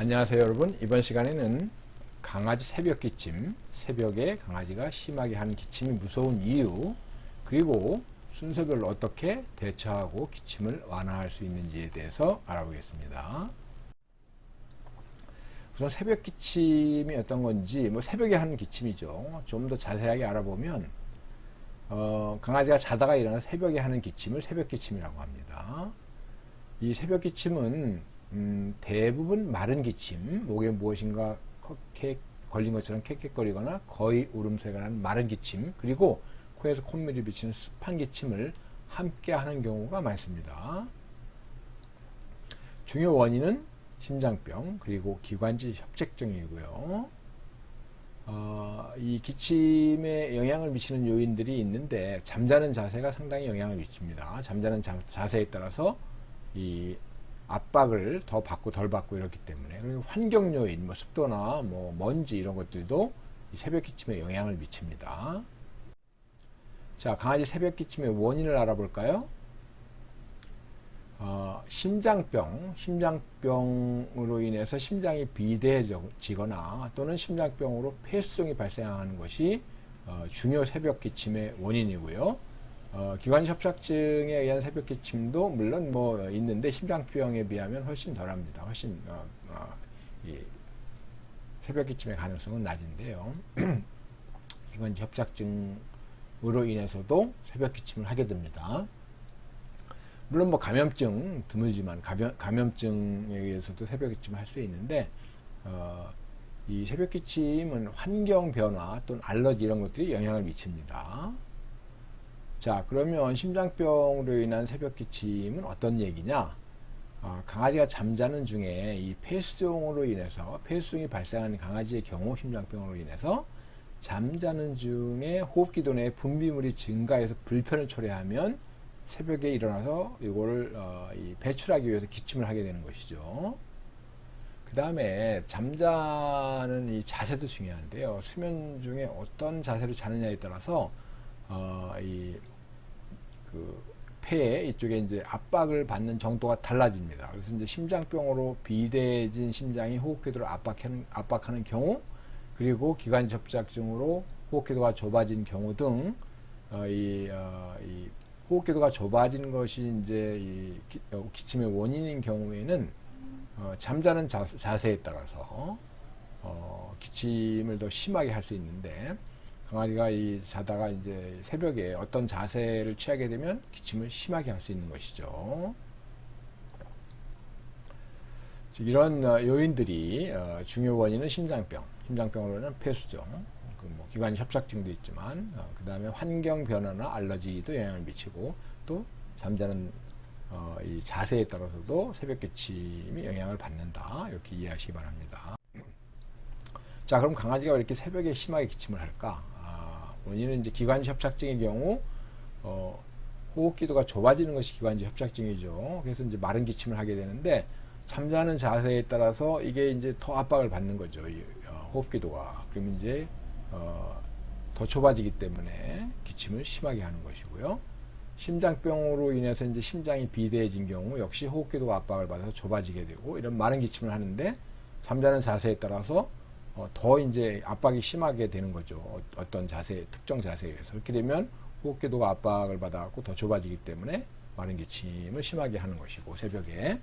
안녕하세요 여러분. 이번 시간에는 강아지 새벽 기침 새벽에 강아지가 심하게 하는 기침이 무서운 이유 그리고 순서별로 어떻게 대처하고 기침을 완화할 수 있는지에 대해서 알아보겠습니다. 우선 새벽 기침이 어떤 건지 뭐 새벽에 하는 기침이죠. 좀 더 자세하게 알아보면 어, 강아지가 자다가 일어나 새벽에 하는 기침을 새벽 기침이라고 합니다. 이 새벽 기침은 음, 대부분 마른 기침, 목에 무엇인가 컥 걸린 것처럼 캑캑거리거나 거의 울음소리가 나는 마른 기침, 그리고 코에서 콧물이 비치는 습한 기침을 함께 하는 경우가 많습니다. 중요 원인은 심장병, 그리고 기관지 협착증이고요. 어, 이 기침에 영향을 미치는 요인들이 있는데 잠자는 자세가 상당히 영향을 미칩니다. 잠자는 자, 자세에 따라서 이 압박을 더 받고 덜 받고 이렇기 때문에 환경 요인, 뭐 습도나 뭐 먼지 이런 것들도 새벽 기침에 영향을 미칩니다. 자, 강아지 새벽 기침의 원인을 알아볼까요? 어, 심장병, 심장병으로 인해서 심장이 비대해지거나 또는 심장병으로 폐수종이 발생하는 것이 어, 중요 새벽 기침의 원인이고요. 어, 기관 협착증에 의한 새벽 기침도 물론 뭐 있는데 심장병에 비하면 훨씬 덜합니다. 훨씬 어, 어, 이 새벽 기침의 가능성은 낮은데요. 기관 협착증으로 인해서도 새벽 기침을 하게 됩니다. 물론 뭐 감염증 드물지만 감염, 감염 증에 의해서도 새벽 기침을 할 수 있는데 어, 이 새벽 기침은 환경 변화 또는 알러지 이런 것들이 영향을 미칩니다. 자, 그러면 심장병으로 인한 새벽 기침은 어떤 얘기냐? 어, 강아지가 잠자는 중에 이 폐수종으로 인해서 폐수종이 발생하는 강아지의 경우 심장병으로 인해서 잠자는 중에 호흡기도 내에 분비물이 증가해서 불편을 초래하면 새벽에 일어나서 이거를 어, 배출하기 위해서 기침을 하게 되는 것이죠. 그 다음에 잠자는 이 자세도 중요한데요. 수면 중에 어떤 자세로 자느냐에 따라서 어, 이, 그, 폐에 이쪽에 이제 압박을 받는 정도가 달라집니다. 그래서 이제 심장병으로 비대해진 심장이 호흡기도를 압박하는, 압박하는 경우, 그리고 기관 접착증으로 호흡기도가 좁아진 경우 등, 어, 이, 어, 이 호흡기도가 좁아진 것이 이제 이 기, 어, 침의 원인인 경우에는 어, 잠자는 자, 세에 따라서 어, 기침을 더 심하게 할 수 있는데, 강아지가 이 자다가 이제 새벽에 어떤 자세를 취하게 되면 기침을 심하게 할 수 있는 것이죠. 이런 어, 요인들이 어, 중요 원인은 심장병, 심장병으로는 폐수종, 그뭐 기관 협착증도 있지만 어, 그 다음에 환경 변화나 알러지도 영향을 미치고 또 잠자는 이 자세에 따라서도 새벽 기침이 영향을 받는다 이렇게 이해하시기 바랍니다. 자 그럼 강아지가 왜 이렇게 새벽에 심하게 기침을 할까? 원인은 이제 기관지 협착증의 경우 어, 호흡기도가 좁아지는 것이 기관지 협착증이죠. 그래서 이제 마른 기침을 하게 되는데 잠자는 자세에 따라서 이게 이제 더 압박을 받는 거죠. 이, 어, 호흡기도가. 그러면 이제 어, 더 좁아지기 때문에 기침을 심하게 하는 것이고요. 심장병으로 인해서 이제 심장이 비대해진 경우 역시 호흡기도가 압박을 받아서 좁아지게 되고 이런 마른 기침을 하는데 잠자는 자세에 따라서 어, 더 이제 압박이 심하게 되는 거죠. 어, 어떤 자세, 특정 자세에 의해서. 그렇게 되면 호흡기도가 압박을 받아갖고 더 좁아지기 때문에 마른 기침을 심하게 하는 것이고, 새벽에.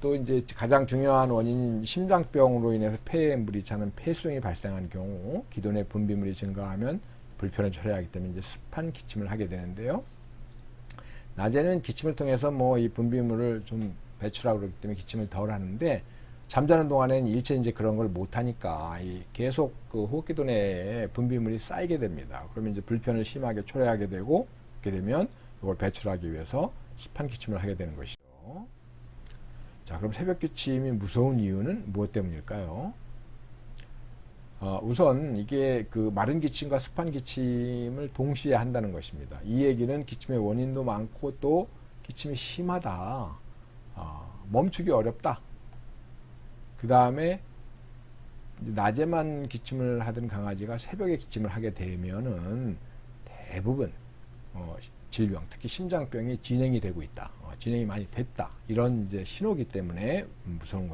또 이제 가장 중요한 원인인 심장병으로 인해서 폐에 물이 차는 폐수종이 발생하는 경우, 기존의 분비물이 증가하면 불편을 초래하기 때문에 이제 습한 기침을 하게 되는데요. 낮에는 기침을 통해서 뭐 이 분비물을 좀 배출하고 그렇기 때문에 기침을 덜 하는데, 잠자는 동안에는 일체 이제 그런 걸 못하니까 계속 그 호흡기도 내에 분비물이 쌓이게 됩니다. 그러면 이제 불편을 심하게 초래하게 되고 그렇게 되면 이걸 배출하기 위해서 습한 기침을 하게 되는 것이죠. 자, 그럼 새벽 기침이 무서운 이유는 무엇 때문일까요? 어, 우선 이게 그 마른 기침과 습한 기침을 동시에 한다는 것입니다. 이 얘기는 기침의 원인도 많고 또 기침이 심하다, 어, 멈추기 어렵다. 그 다음에 낮에만 기침을 하던 강아지가 새벽에 기침을 하게 되면은 대부분 어, 질병, 특히 심장병이 진행이 되고 있다, 어, 진행이 많이 됐다 이런 이제 신호기 때문에 무서운 것이.